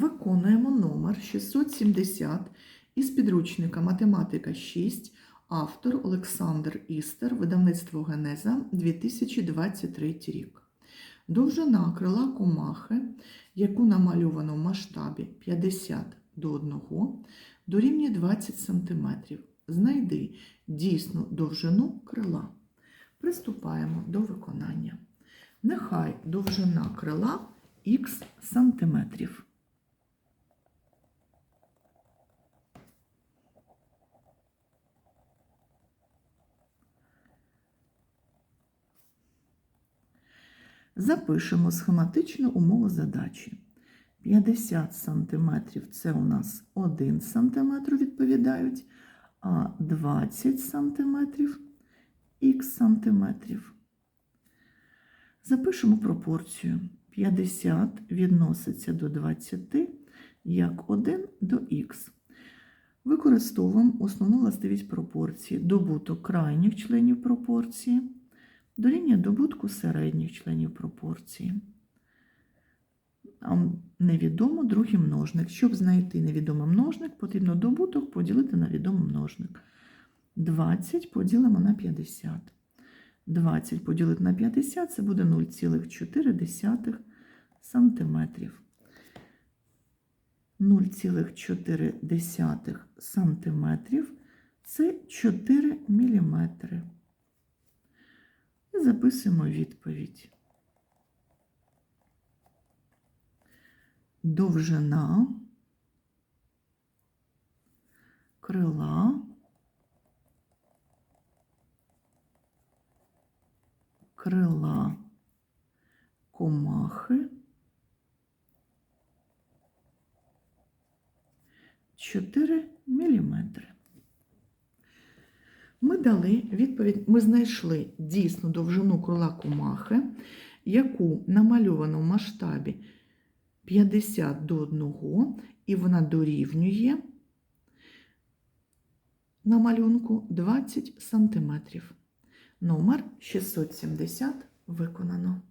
Виконуємо номер 670 із підручника Математика 6, автор Олександр Істер, видавництво Генеза 2023 рік. Довжина крила комахи, яку намальовано в масштабі 50 до 1, дорівнює 20 см. Знайди дійсну довжину крила. Приступаємо до виконання. Нехай довжина крила х сантиметрів. Запишемо схематичну умову задачі. 50 см це у нас 1 см відповідають, а 20 см х сантиметрів. Запишемо пропорцію. 50 відноситься до 20 як 1 до х. Використовуємо основну властивість пропорції. Добуток крайніх членів пропорції дорівнює добутку середніх членів пропорції. А невідомо другий множник. Щоб знайти невідомий множник, потрібно добуток поділити на відомий множник. 20 поділимо на 50. 20 поділити на 50 це буде 0,4 сантиметрів. 0,4 сантиметрів це 4 міліметри. І записуємо відповідь. Довжина крила крила комахи 4 міліметри. Ми дали відповідь, ми знайшли дійсну довжину крила комахи, яку намальовано в масштабі 50 до 1, і вона дорівнює на малюнку 20 см. Номер 670 виконано.